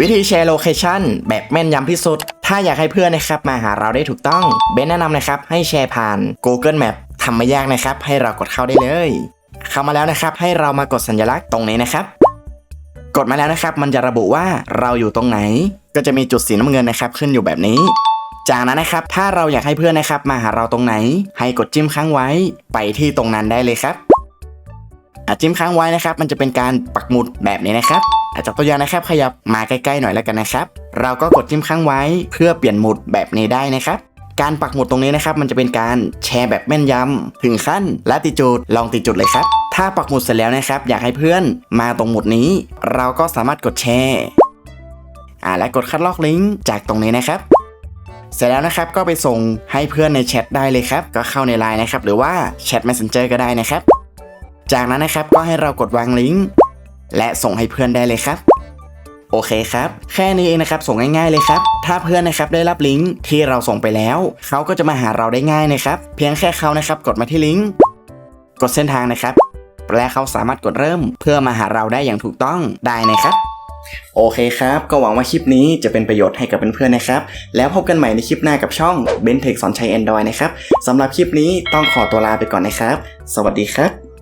วิธีแชร์โลเคชันแบบแม่นยำที่สุด ถ้าอยากให้เพื่อนนะครับมาหาเราได้ถูกต้อง เบนแนะนำนะครับให้แชร์ผ่าน Google Map ทำไม่ยากนะครับ ให้เรากดเข้าได้เลย เข้ามาแล้วนะครับ ให้เรามากดสัญลักษณ์ตรงนี้นะครับ กดมาแล้วนะครับ มันจะระบุว่าเราอยู่ตรงไหน ก็จะมีจุดสีน้ำเงินนะครับ ขึ้นอยู่แบบนี้ จากนั้นนะครับ ถ้าเราอยากให้เพื่อนนะครับ มาหาเราตรงไหน ให้กดจิ้มค้างไว้ ไปที่ตรงนั้นได้เลยครับอะจิ้มค้างไว้นะครับ มันจะเป็นการปักหมุดแบบนี้นะครับ อาจจะตัวอย่างนะครับขยับมาใกล้ๆหน่อยแล้วกันนะครับ เราก็กดจิ้มค้างไว้เพื่อเปลี่ยนหมุดแบบนี้ได้นะครับการปักหมุดตรงนี้นะครับมันจะเป็นการแชร์แบบแม่นยำถึงขั้นและติจูดลองติจุดเลยครับ ถ้าปักหมุดเสร็จแล้วนะครับ อยากให้เพื่อนมาตรงหมุดนี้ เราก็สามารถกดแชร์อ่าและกดคัดลอกลิงก์จากตรงนี้นะครับ เสร็จแล้วนะครับก็ไปส่งให้เพื่อนในแชทได้เลยครับ ก็เข้าในไลน์นะครับ หรือว่าแชท Messenger ก็ได้นะครับ จากนั้นนะครับก็ให้เรากดวางลิงก์ และส่งให้เพื่อนได้เลยครับ โอเคครับ แค่นี้เองนะครับส่งง่ายๆเลยครับ ถ้าเพื่อนนะครับได้รับลิงก์ที่เราส่งไปแล้ว เขาก็จะมาหาเราได้ง่ายนะครับ เพียงแค่เขานะครับกดมาที่ลิงก์กดเส้นทางนะครับ และเขาสามารถกดเริ่มเพื่อมาหาเราได้อย่างถูกต้องได้นะครับโอเคครับ ก็หวังว่าคลิปนี้จะเป็นประโยชน์ให้กับเพื่อนๆนะครับ แล้วพบกันใหม่ในคลิปหน้ากับช่อง b e n t e c h สอนใช้ Android นะครับสำหรับคลิปนี้ต้องขอตัวลาไปก่อนนะครับ สวัสดีครับ